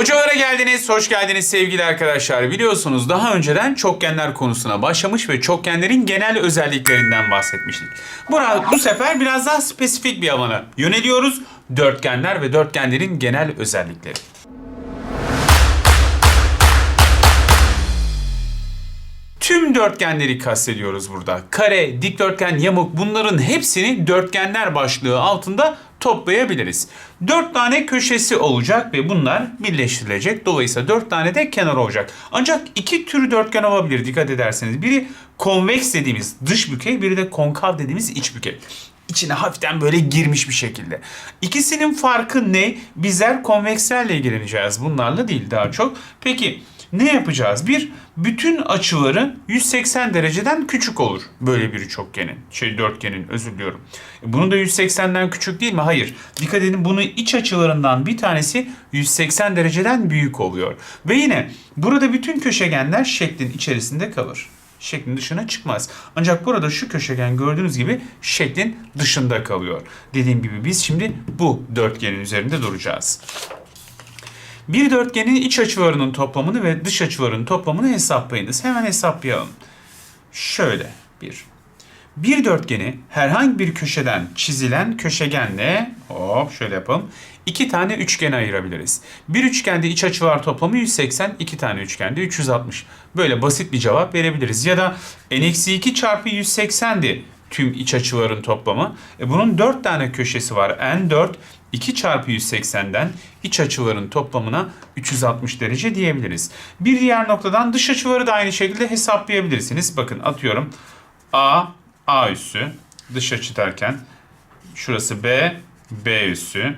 Hocalara geldiniz, hoş geldiniz sevgili arkadaşlar. Biliyorsunuz daha önceden çokgenler konusuna başlamış ve çokgenlerin genel özelliklerinden bahsetmiştik. Burada bu sefer biraz daha spesifik bir alana yöneliyoruz. Dörtgenler ve dörtgenlerin genel özellikleri. Tüm dörtgenleri kastediyoruz burada. Kare, dikdörtgen, yamuk bunların hepsini dörtgenler başlığı altında toplayabiliriz. Dört tane köşesi olacak ve bunlar birleştirilecek. Dolayısıyla dört tane de kenar olacak. Ancak iki tür dörtgen olabilir dikkat ederseniz. Biri konveks dediğimiz dış bükey, biri de konkav dediğimiz iç bükey içine hafiften böyle girmiş bir şekilde. İkisinin farkı ne? Bizler konvekslerle ilgileneceğiz. Bunlarla değil daha çok. Peki ne yapacağız? Bir, bütün açıları 180 dereceden küçük olur böyle bir çokgenin, şey dörtgenin özür diliyorum. E, Bunu da 180'den küçük değil mi? Hayır. Dikkat edin bunun iç açılarından bir tanesi 180 dereceden büyük oluyor. Ve yine burada bütün köşegenler şeklin içerisinde kalır. Şeklin dışına çıkmaz. Ancak burada şu köşegen gördüğünüz gibi şeklin dışında kalıyor. Dediğim gibi biz şimdi bu dörtgenin üzerinde duracağız. Bir dörtgenin iç açılarının toplamını ve dış açılarının toplamını hesaplayınız. Hemen hesaplayalım. Şöyle bir. Bir dörtgeni herhangi bir köşeden çizilen köşegenle hop şöyle yapalım. iki tane üçgene ayırabiliriz. Bir üçgende iç açılar toplamı 180, iki tane üçgende 360. Böyle basit bir cevap verebiliriz. Ya da n-2 çarpı 180'di tüm iç açıların toplamı. E bunun 4 tane köşesi var. N4 2 çarpı 180'den iç açıların toplamına 360 derece diyebiliriz. Bir diğer noktadan dış açıları da aynı şekilde hesaplayabilirsiniz. Bakın atıyorum A, A üssü dış açı derken şurası B, B üssü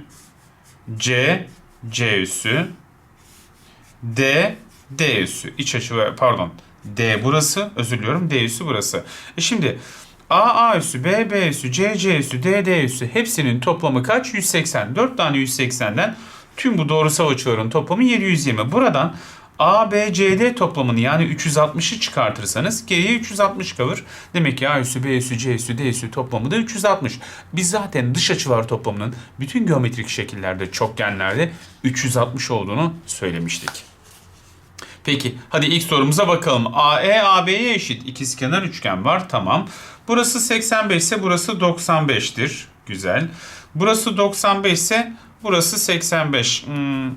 C, C üssü D, D üssü. İç açı pardon. D burası. Özür diliyorum. D üssü burası. E şimdi A, A üssü, B, B üssü, C, C üssü, D, D üssü hepsinin toplamı kaç? 180. 4 tane 180'den tüm bu doğrusal açıların toplamı 720. Buradan A, B, C, D toplamını yani 360'ı çıkartırsanız geriye 360 kalır. Demek ki A üssü, B üssü, C üssü, D üssü toplamı da 360. Biz zaten dış açılar toplamının bütün geometrik şekillerde, çokgenlerde 360 olduğunu söylemiştik. Peki hadi ilk sorumuza bakalım. AE AB'ye eşit ikizkenar üçgen var. Tamam. Burası 85 ise burası 95'tir. Güzel. Burası 95 ise burası 85. Hmm,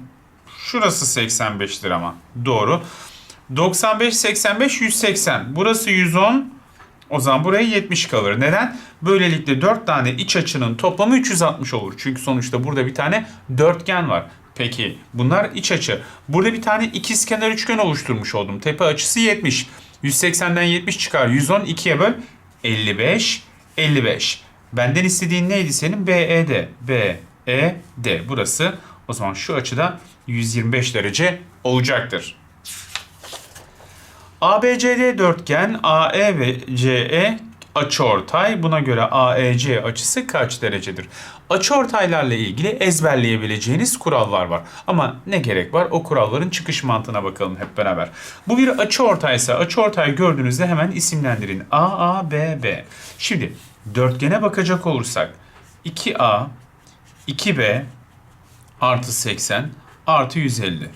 şurası 85'tir ama. Doğru. 95 85 180. Burası 110. O zaman buraya 70 kalır. Neden? Böylelikle 4 tane iç açının toplamı 360 olur. Çünkü sonuçta burada bir tane dörtgen var. Peki bunlar iç açı. Burada bir tane ikizkenar üçgen oluşturmuş oldum. Tepe açısı 70. 180'den 70 çıkar. 110 2'ye böl. 55. 55. Benden istediğin neydi senin? BED. BED. Burası. O zaman şu açıda 125 derece olacaktır. ABCD dörtgen AE ve CE açıortay. Buna göre AEC açısı kaç derecedir? Açıortaylarla ilgili ezberleyebileceğiniz kurallar var. Ama ne gerek var? O kuralların çıkış mantığına bakalım hep beraber. Bu bir açıortaysa açıortay gördüğünüzde hemen isimlendirin. A, A, B, B. Şimdi dörtgene bakacak olursak 2A, 2B artı 80 artı 150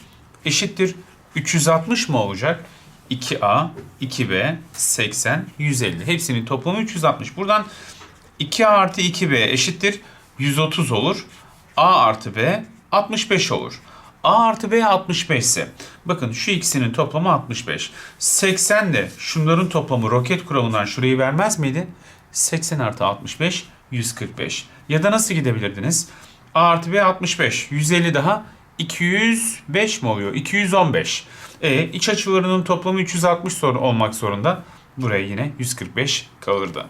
eşittir 360 mı olacak? 2A, 2B, 80, 150. Hepsinin toplamı 360. Buradan 2A artı 2B eşittir 130 olur. A artı B 65 olur. A artı B 65 ise bakın şu ikisinin toplamı 65. 80 de şunların toplamı roket kuralından şurayı vermez miydi? 80 artı 65 145. Ya da nasıl gidebilirdiniz? A artı B 65. 150 daha 205 mi oluyor? 215. E iç açılarının toplamı 360 sor- olmak zorunda. Buraya yine 145 kalırdı.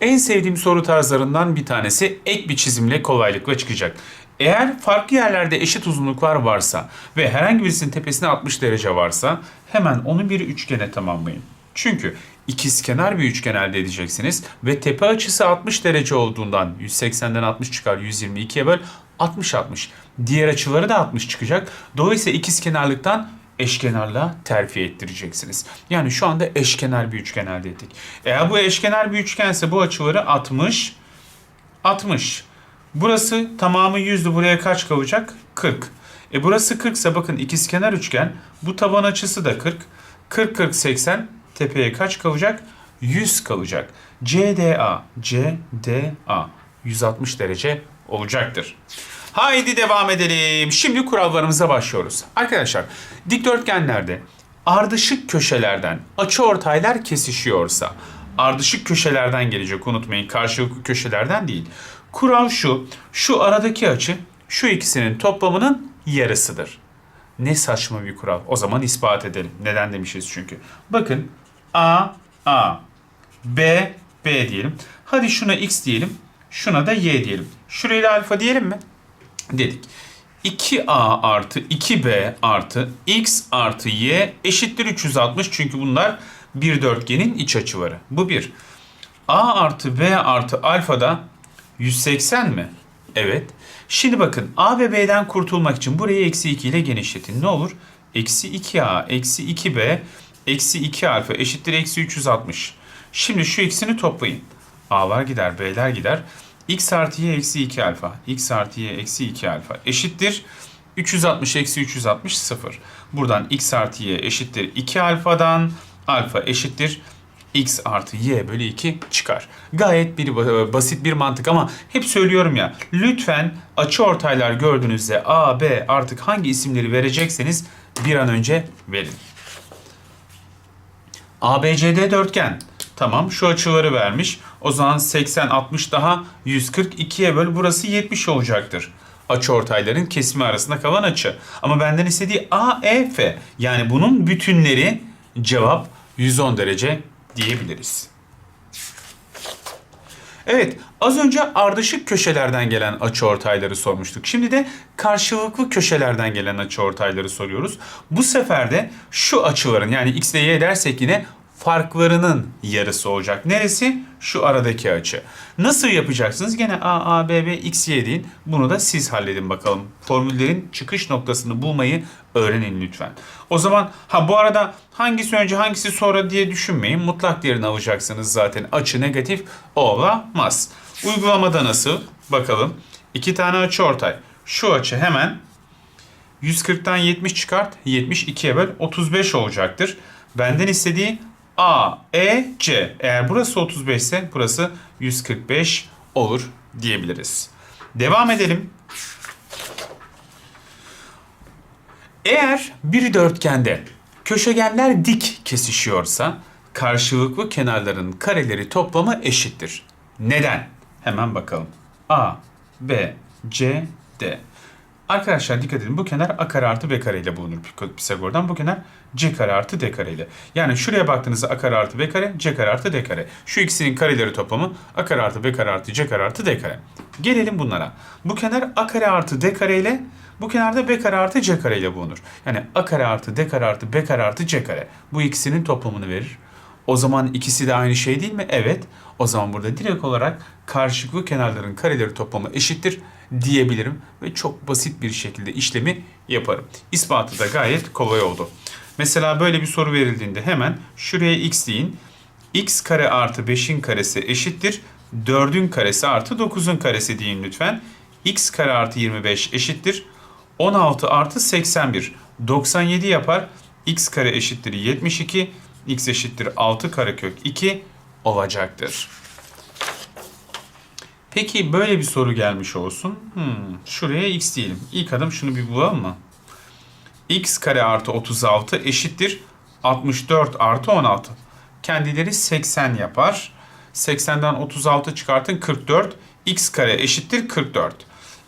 En sevdiğim soru tarzlarından bir tanesi ek bir çizimle kolaylıkla çıkacak. Eğer farklı yerlerde eşit uzunluklar varsa ve herhangi birisinin tepesine 60 derece varsa hemen onu bir üçgene tamamlayın. Çünkü ikizkenar bir üçgen elde edeceksiniz ve tepe açısı 60 derece olduğundan 180'den 60 çıkar 122'ye böl 60 60. Diğer açıları da 60 çıkacak. Dolayısıyla ikizkenarlıktan eşkenarla terfi ettireceksiniz. Yani şu anda eşkenar bir üçgen elde ettik. Eğer bu eşkenar bir üçgense bu açıları 60 60. Burası tamamı 100'dü. Buraya kaç kalacak? 40. E burası 40 ise bakın ikizkenar üçgen. Bu taban açısı da 40. 40 40 80 tepeye kaç kalacak? 100 kalacak. CDA CDA 160 derece olacaktır. Haydi devam edelim. Şimdi kurallarımıza başlıyoruz. Arkadaşlar dikdörtgenlerde ardışık köşelerden açıortaylar kesişiyorsa ardışık köşelerden gelecek unutmayın karşılıklı köşelerden değil. Kural şu. Şu aradaki açı şu ikisinin toplamının yarısıdır. Ne saçma bir kural. O zaman ispat edelim. Neden demişiz çünkü. Bakın A A B B diyelim. Hadi şuna X diyelim. Şuna da Y diyelim. Şuraya da alfa diyelim mi? Dedik. 2A artı 2B artı X artı Y eşittir 360. Çünkü bunlar bir dörtgenin iç açıları. Bu bir. A artı B artı alfa da 180 mi? Evet. Şimdi bakın A ve B'den kurtulmak için burayı eksi 2 ile genişletin. Ne olur? Eksi 2A eksi 2B eksi 2 alfa eşittir eksi 360. Şimdi şu ikisini toplayın. A'lar gider, B'ler gider. X artı Y eksi 2 alfa. X artı Y eksi 2 alfa eşittir. 360 eksi 360 0. Buradan X artı Y eşittir 2 alfadan alfa eşittir x artı y bölü 2 çıkar. Gayet bir e, basit bir mantık ama hep söylüyorum ya lütfen açı ortaylar gördüğünüzde a, b artık hangi isimleri verecekseniz bir an önce verin. ABCD dörtgen. Tamam şu açıları vermiş. O zaman 80 60 daha 142'ye böl burası 70 olacaktır. Açı ortayların kesimi arasında kalan açı. Ama benden istediği AEF. Yani bunun bütünleri cevap 110 derece diyebiliriz. Evet, az önce ardışık köşelerden gelen açıortayları sormuştuk. Şimdi de karşılıklı köşelerden gelen açıortayları soruyoruz. Bu sefer de şu açıların yani x ile y dersek yine farklarının yarısı olacak. Neresi? Şu aradaki açı. Nasıl yapacaksınız? Gene a, a, b, b, x, y deyin. Bunu da siz halledin bakalım. Formüllerin çıkış noktasını bulmayı öğrenin lütfen. O zaman ha bu arada hangisi önce hangisi sonra diye düşünmeyin. Mutlak değerini alacaksınız zaten. Açı negatif olamaz. Uygulamada nasıl? Bakalım. İki tane açı ortay. Şu açı hemen 140'tan 70 çıkart. 72'ye böl. 35 olacaktır. Benden istediği A, E, C. Eğer burası 35 ise burası 145 olur diyebiliriz. Devam edelim. Eğer bir dörtgende köşegenler dik kesişiyorsa karşılıklı kenarların kareleri toplamı eşittir. Neden? Hemen bakalım. A, B, C, D. Arkadaşlar dikkat edin bu kenar a kare artı b kare ile bulunur Pisagor'dan. Bu kenar c kare artı d kare ile. Yani şuraya baktığınızda a kare artı b kare, c kare artı d kare. Şu ikisinin kareleri toplamı a kare artı b kare artı c kare artı d kare. Gelelim bunlara. Bu kenar a kare artı d kare ile bu kenarda b kare artı c kare ile bulunur. Yani a kare artı d kare artı b kare artı c kare. Bu ikisinin toplamını verir. O zaman ikisi de aynı şey değil mi? Evet. O zaman burada direkt olarak karşılıklı kenarların kareleri toplamı eşittir diyebilirim ve çok basit bir şekilde işlemi yaparım. İspatı da gayet kolay oldu. Mesela böyle bir soru verildiğinde hemen şuraya x deyin. x kare artı 5'in karesi eşittir. 4'ün karesi artı 9'un karesi deyin lütfen. x kare artı 25 eşittir. 16 artı 81. 97 yapar. x kare eşittir 72. x eşittir 6 karekök 2 olacaktır. Peki böyle bir soru gelmiş olsun. Hmm, şuraya x diyelim. İlk adım şunu bir bulalım mı? x kare artı 36 eşittir 64 artı 16. Kendileri 80 yapar. 80'den 36 çıkartın 44. x kare eşittir 44.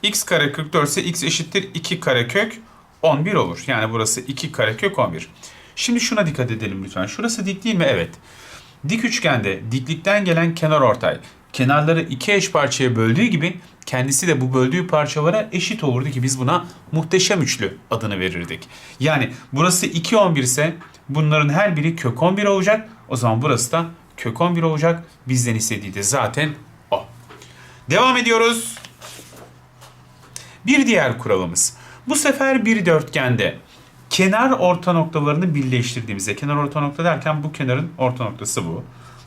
x kare 44 ise x eşittir 2 kare kök 11 olur. Yani burası 2 kare kök 11. Şimdi şuna dikkat edelim lütfen. Şurası dik değil mi? Evet. Dik üçgende diklikten gelen kenar ortay kenarları iki eş parçaya böldüğü gibi kendisi de bu böldüğü parçalara eşit olurdu ki biz buna muhteşem üçlü adını verirdik. Yani burası 2 11 ise bunların her biri kök 11 olacak. O zaman burası da kök 11 olacak. Bizden istediği de zaten o. Devam ediyoruz. Bir diğer kuralımız. Bu sefer bir dörtgende kenar orta noktalarını birleştirdiğimizde, kenar orta nokta derken bu kenarın orta noktası bu.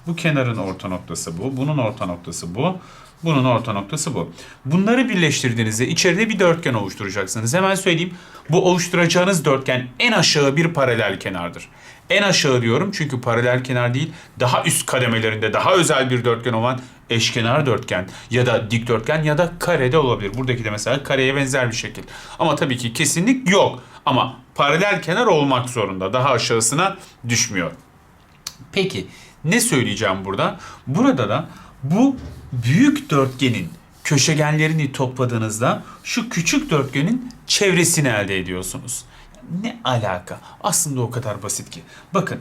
Bu kenarın orta noktası bu. Bunun orta noktası bu. Bunun orta noktası bu. Bunları birleştirdiğinizde içeride bir dörtgen oluşturacaksınız. Hemen söyleyeyim. Bu oluşturacağınız dörtgen en aşağı bir paralel kenardır. En aşağı diyorum çünkü paralel kenar değil, daha üst kademelerinde daha özel bir dörtgen olan eşkenar dörtgen ya da dikdörtgen ya da karede olabilir. Buradaki de mesela kareye benzer bir şekil. Ama tabii ki kesinlik yok. Ama paralel kenar olmak zorunda. Daha aşağısına düşmüyor. Peki ne söyleyeceğim burada? Burada da bu büyük dörtgenin köşegenlerini topladığınızda şu küçük dörtgenin çevresini elde ediyorsunuz. Ne alaka? Aslında o kadar basit ki. Bakın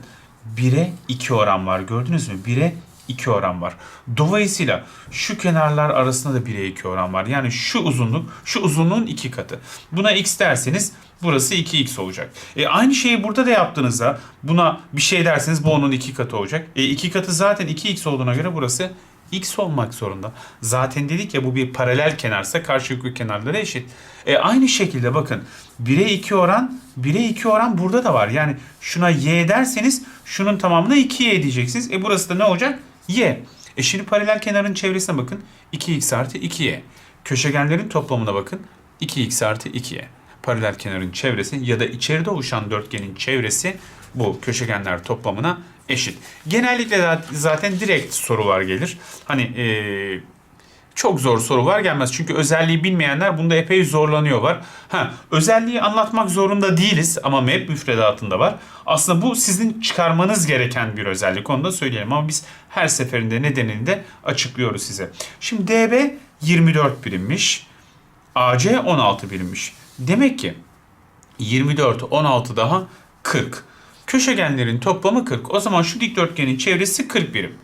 1'e 2 oran var gördünüz mü? 1'e 2 oran var. Dolayısıyla şu kenarlar arasında da 1'e 2 oran var. Yani şu uzunluk, şu uzunluğun 2 katı. Buna x derseniz burası 2x olacak. E aynı şeyi burada da yaptığınızda buna bir şey derseniz bu onun 2 katı olacak. E 2 katı zaten 2x olduğuna göre burası x olmak zorunda. Zaten dedik ya bu bir paralel kenarsa karşılıklı kenarları eşit. E aynı şekilde bakın 1'e 2 oran 1'e 2 oran burada da var. Yani şuna y derseniz şunun tamamına 2y diyeceksiniz. E burası da ne olacak? y. E şimdi paralel kenarın çevresine bakın. 2x artı 2y. Köşegenlerin toplamına bakın. 2x artı 2y. Paralel kenarın çevresi ya da içeride oluşan dörtgenin çevresi bu köşegenler toplamına eşit. Genellikle zaten direkt sorular gelir. Hani eee çok zor soru var gelmez. Çünkü özelliği bilmeyenler bunda epey zorlanıyorlar. Ha, özelliği anlatmak zorunda değiliz ama map müfredatında var. Aslında bu sizin çıkarmanız gereken bir özellik. Onu da söyleyelim ama biz her seferinde nedenini de açıklıyoruz size. Şimdi DB 24 birimmiş. AC 16 birimmiş. Demek ki 24, 16 daha 40. Köşegenlerin toplamı 40. O zaman şu dikdörtgenin çevresi 40 birim.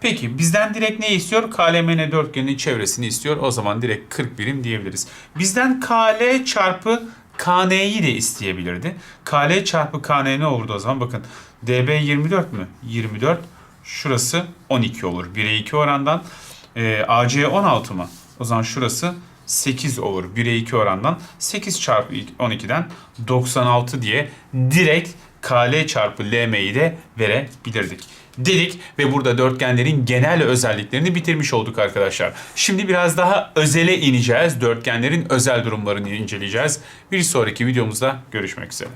Peki bizden direkt ne istiyor? KLMN dörtgenin çevresini istiyor. O zaman direkt 40 birim diyebiliriz. Bizden KL çarpı KN'yi de isteyebilirdi. KL çarpı KN ne olurdu o zaman? Bakın DB 24 mü? 24. Şurası 12 olur. 1'e 2 orandan. E, AC 16 mı? O zaman şurası 8 olur. 1'e 2 orandan 8 çarpı 12'den 96 diye direkt KL çarpı LM'yi de verebilirdik dedik ve burada dörtgenlerin genel özelliklerini bitirmiş olduk arkadaşlar. Şimdi biraz daha özele ineceğiz. Dörtgenlerin özel durumlarını inceleyeceğiz. Bir sonraki videomuzda görüşmek üzere.